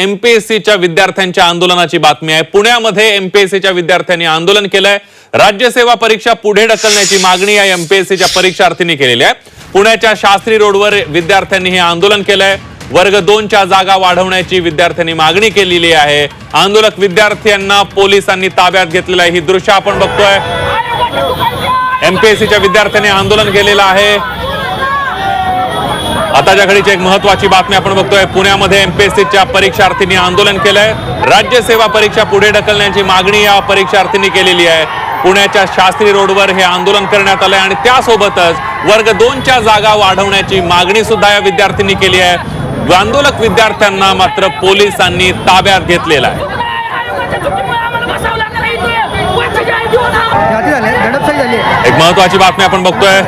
एमपीएससीच्या विद्यार्थ्यांच्या आंदोलनाची बातमी आहे. पुण्यामध्ये एमपीएससीच्या विद्यार्थ्यांनी आंदोलन केलंय. राज्यसेवा परीक्षा पुढे ढकलण्याची मागणी या एमपीएससीच्या परीक्षार्थींनी केलेली आहे. पुण्याच्या शास्त्री रोडवर विद्यार्थ्यांनी हे आंदोलन केलंय. वर्ग दोनच्या जागा वाढवण्याची विद्यार्थ्यांनी मागणी केलेली आहे. आंदोलक विद्यार्थ्यांना पोलिसांनी ताब्यात घेतलेलं आहे. ही दृश्य आपण बघतोय. एमपीएससीच्या विद्यार्थ्यांनी आंदोलन केलेलं आहे. आताच्या घडीची एक महत्वाची बातमी आपण बघतोय. पुण्यामध्ये एमपीएससीच्या परीक्षार्थींनी आंदोलन केलंय. राज्यसेवा परीक्षा पुढे ढकलण्याची मागणी या परीक्षार्थींनी केलेली आहे. पुण्याच्या शास्त्री रोडवर हे आंदोलन करण्यात आलंय आणि त्यासोबतच वर्ग दोनच्या जागा वाढवण्याची मागणी सुद्धा या विद्यार्थ्यांनी केली आहे. आंदोलक विद्यार्थ्यांना मात्र पोलिसांनी ताब्यात घेतलेला आहे. आहे. एक महत्वाची बातमी आपण बघतोय.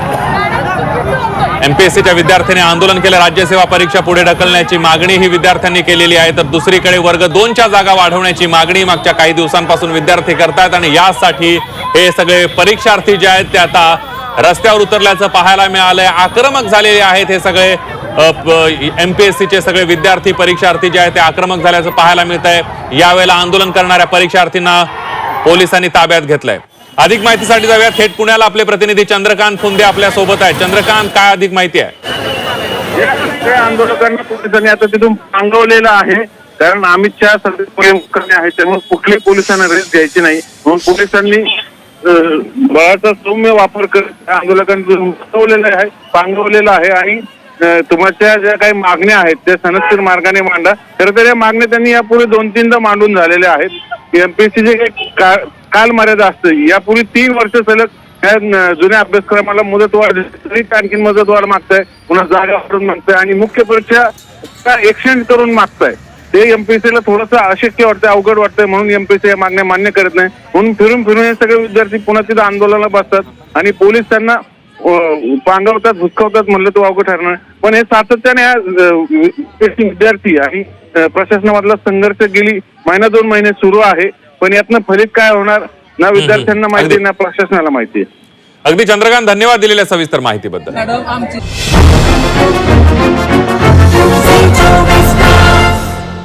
एमपीएससीच्या विद्यार्थ्यांनी आंदोलन केलं. राज्यसेवा परीक्षा पुढे ढकलण्याची मागणी ही विद्यार्थ्यांनी केलेली आहे. तर दुसरीकडे वर्ग दोनच्या जागा वाढवण्याची मागणी मागच्या काही दिवसांपासून विद्यार्थी करतायत आणि यासाठी हे सगळे परीक्षार्थी जे आहेत ते आता रस्त्यावर उतरल्याचं पाहायला मिळालंय. आक्रमक झालेले आहेत हे सगळे एमपीएससीचे सगळे विद्यार्थी परीक्षार्थी जे आहेत ते आक्रमक झाल्याचं पाहायला मिळत आहे यावेळेला आंदोलन करणाऱ्या परीक्षार्थींना पोलिसांनी ताब्यात घेतलंय. अधिक माहितीसाठी जाऊया थेट पुण्याला आपले प्रतिनिधी चंद्रकांत फुंदे आपल्यासोबत आहेत. चंद्रकांत काय अधिक माहिती आहे? आंदोलकांना पोलिसांनी आता तिथून पांगवलेलं आहे. कारण अमित शहा सध्या मुख्यमंत्री आहे त्यामुळे कुठल्याही पोलिसांना रेस द्यायची नाही. म्हणून पोलिसांनी बळाचा सौम्य वापर करत आंदोलकांनी आहे पांगवलेलं आहे. आणि तुमच्या ज्या काही मागण्या आहेत त्या सनस्थिर मार्गाने मांडा. खरं तर या मागण्या त्यांनी यापूर्वी दोन तीनदा मांडून झालेल्या आहेत. एमपीसीचे काही काल कालमर्यादा असते. यापूर्वी तीन वर्ष सलग या जुन्या अभ्यासक्रमाला मुदतवाढ तरी आणखी मुदतवाढ मागताय. पुन्हा जागा वाढून मागताय. आणि मुख्य परीक्षा एक्सटेंड करून मागताय. ते एमपीसीला थोडंसं अशक्य वाटतंय अवघड वाटतंय म्हणून एमपीसी या मागण्या मान्य करत नाही. म्हणून फिरून फिरून हे सगळे विद्यार्थी पुन्हा तिथं आंदोलनाला बसतात. आणि पोलीस त्यांना पांगवतात हुसकावतात म्हणलं तो अवघड ठरणार. पण हे सातत्याने या विद्यार्थी आणि प्रशासनामधला संघर्ष गेली महिना दोन महिने सुरू आहे. पण यातनं फलित काय होणार ना विद्यार्थ्यांना माहिती ना प्रशासनाला माहिती अगदी चंद्रकांत धन्यवाद दिलेल्या सविस्तर माहितीबद्दल.